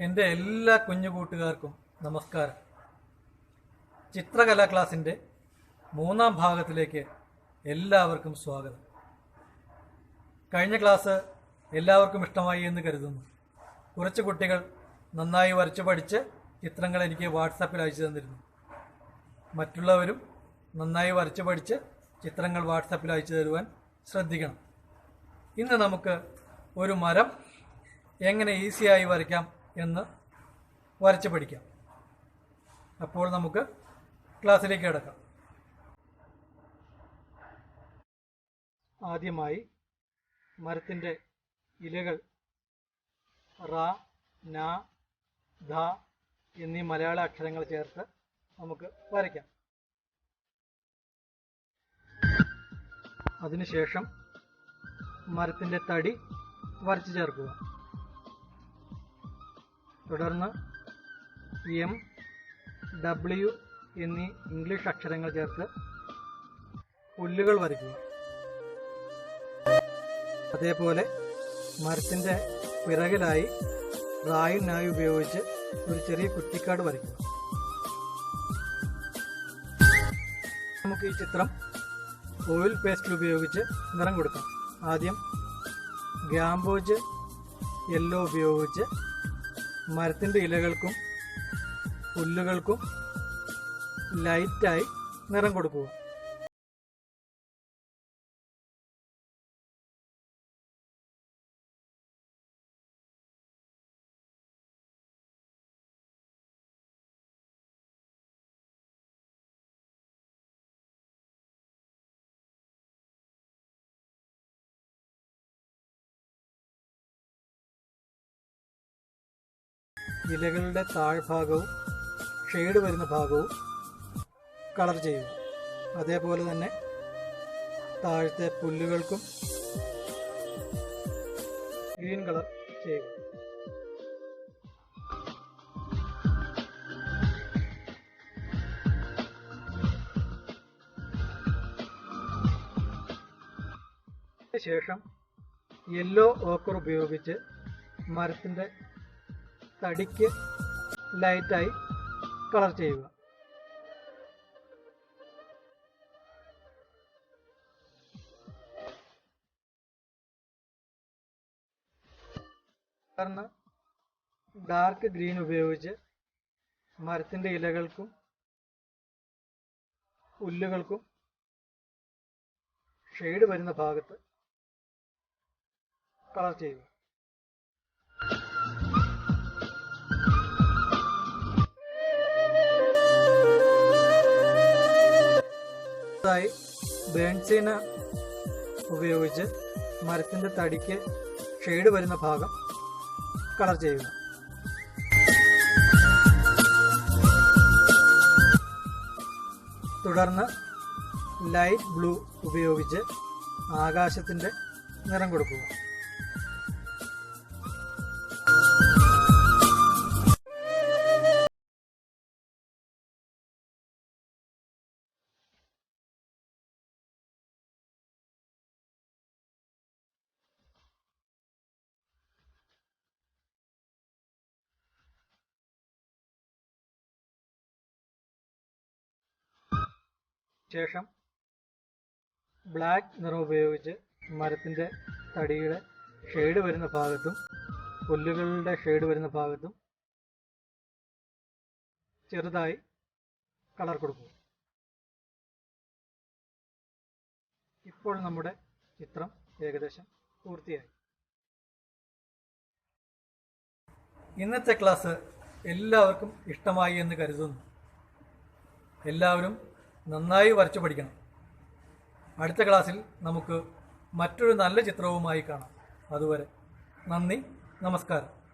എന്റെ എല്ലാ കുഞ്ഞു കൂട്ടുകാർക്കും നമസ്കാരം. ചിത്രകലാ ക്ലാസിന്റെ മൂന്നാം ഭാഗത്തിലേക്ക് എല്ലാവർക്കും സ്വാഗതം. കഴിഞ്ഞ ക്ലാസ് എല്ലാവർക്കും ഇഷ്ടമായി എന്ന് കരുതുന്നു. കുറച്ച് കുട്ടികൾ നന്നായി വരച്ചു പഠിച്ച് ചിത്രങ്ങൾ എനിക്ക് വാട്സാപ്പിൽ അയച്ചു തന്നിരുന്നു. മറ്റുള്ളവരും നന്നായി വരച്ചു പഠിച്ച് ചിത്രങ്ങൾ വാട്സാപ്പിൽ അയച്ചു തരുവാൻ ശ്രദ്ധിക്കണം. ഇന്ന് നമുക്ക് ഒരു മരം എങ്ങനെ ഈസിയായി വരയ്ക്കാം എന്ന് വരച്ച് പഠിക്കാം. അപ്പോൾ നമുക്ക് ക്ലാസ്സിലേക്ക് കിടക്കാം. ആദ്യമായി മരത്തിന്റെ ഇലകൾ റ ന ധ എന്നീ മലയാള അക്ഷരങ്ങൾ ചേർത്ത് നമുക്ക് വരയ്ക്കാം. അതിനുശേഷം മരത്തിന്റെ തടി വരച്ചു ചേർക്കുക. തുടർന്ന് എം ഡബ്ല്യു എന്നീ ഇംഗ്ലീഷ് അക്ഷരങ്ങൾ ചേർത്ത് പുല്ലുകൾ വരയ്ക്കുക. അതേപോലെ മരത്തിന്റെ പിറകിലായി റായി നായി ഉപയോഗിച്ച് ഒരു ചെറിയ കുറ്റിക്കാട് വരയ്ക്കുക. നമുക്ക് ഈ ചിത്രം ഓയിൽ പേസ്റ്റിൽ ഉപയോഗിച്ച് നിറം കൊടുക്കാം. ആദ്യം ഗ്യാമ്പോജ് യെല്ലോ ഉപയോഗിച്ച് മരത്തിന്റെ ഇലകൾക്കും പുല്ലുകൾക്കും ലൈറ്റായി നിറം കൊടുക്കുക. ഇലകളുടെ താഴ്ഭാഗവും ഷെയ്ഡ് വരുന്ന ഭാഗവും കളർ ചെയ്യുക അതേപോലെ തന്നെ താഴത്തെ പുല്ലുകൾക്കും ഗ്രീൻ കളർ ചെയ്യുക ശേഷം യെല്ലോ ഓക്കർ ഉപയോഗിച്ച് മരത്തിന്റെ തടിക്ക് ലൈറ്റായി കളർ ചെയ്യുക. തുടർന്ന് ഡാർക്ക് ഗ്രീൻ ഉപയോഗിച്ച് മരത്തിന്റെ ഇലകൾക്കും പുല്ലുകൾക്കും ഷെയ്ഡ് വരുന്ന ഭാഗത്ത് കളർ ചെയ്യുക. അടുത്തതായി ബേൺസീന ഉപയോഗിച്ച് മരത്തിന്റെ തടിക്ക് ഷെയ്ഡ് വരുന്ന ഭാഗം കളർ ചെയ്യുക തുടർന്ന് ലൈറ്റ് ബ്ലൂ ഉപയോഗിച്ച് ആകാശത്തിന്റെ നിറം കൊടുക്കുക. ശേഷം ബ്ലാക്ക് നിറം ഉപയോഗിച്ച് മരത്തിന്റെ തടിയുടെ ഷെയ്ഡ് വരുന്ന ഭാഗത്തും പുല്ലുകളുടെ ഷെയ്ഡ് വരുന്ന ഭാഗത്തും ചെറുതായി കളർ കൊടുക്കുക ഇപ്പോൾ നമ്മുടെ ചിത്രം ഏകദേശം പൂർത്തിയായി. ഇന്നത്തെ ക്ലാസ് എല്ലാവർക്കും ഇഷ്ടമായി എന്ന് കരുതുന്നു. എല്ലാവരും നന്നായി വരച്ചു പഠിക്കണം. അടുത്ത ക്ലാസ്സിൽ നമുക്ക് മറ്റൊരു നല്ല ചിത്രവുമായി കാണാം. അതുവരെ നന്ദി നമസ്കാരം.